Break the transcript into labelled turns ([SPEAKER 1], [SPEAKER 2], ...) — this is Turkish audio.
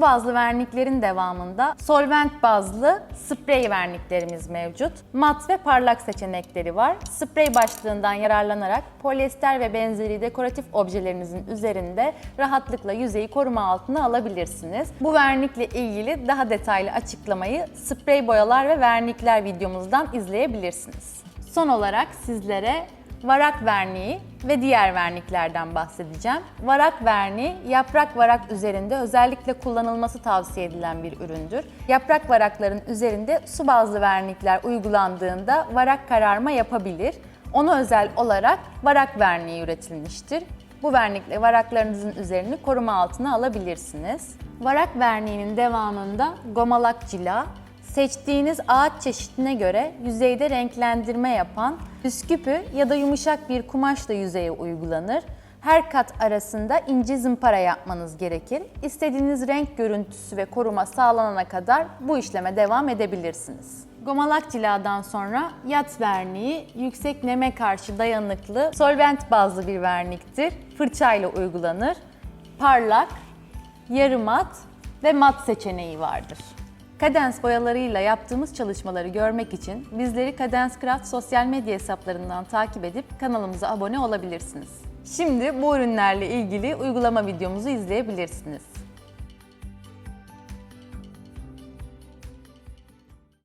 [SPEAKER 1] bazlı verniklerin devamında solvent bazlı sprey verniklerimiz mevcut. Mat ve parlak seçenekleri var. Sprey başlığından yararlanarak polyester ve benzeri dekoratif objelerinizin üzerinde rahatlıkla yüzeyi koruma altına alabilirsiniz. Bu vernikle ilgili daha detaylı açıklamayı sprey boyalar ve vernikler videomuzdan izleyebilirsiniz. Son olarak sizlere varak verniği ve diğer verniklerden bahsedeceğim. Varak verniği yaprak varak üzerinde özellikle kullanılması tavsiye edilen bir üründür. Yaprak varakların üzerinde su bazlı vernikler uygulandığında varak kararma yapabilir. Ona özel olarak varak verniği üretilmiştir. Bu vernikle varaklarınızın üzerini koruma altına alabilirsiniz. Varak verniğinin devamında gomalak cila, Seçtiğiniz ağaç çeşidine göre yüzeyde renklendirme yapan püsküpü ya da yumuşak bir kumaşla yüzeye uygulanır. Her kat arasında ince zımpara yapmanız gerekir. İstediğiniz renk görüntüsü ve koruma sağlanana kadar bu işleme devam edebilirsiniz. Gomalak ciladan sonra yat verniği yüksek neme karşı dayanıklı solvent bazlı bir verniktir. Fırçayla uygulanır. Parlak, yarı mat ve mat seçeneği vardır. Kadens boyalarıyla yaptığımız çalışmaları görmek için bizleri Kadens Craft sosyal medya hesaplarından takip edip kanalımıza abone olabilirsiniz. Şimdi bu ürünlerle ilgili uygulama videomuzu izleyebilirsiniz.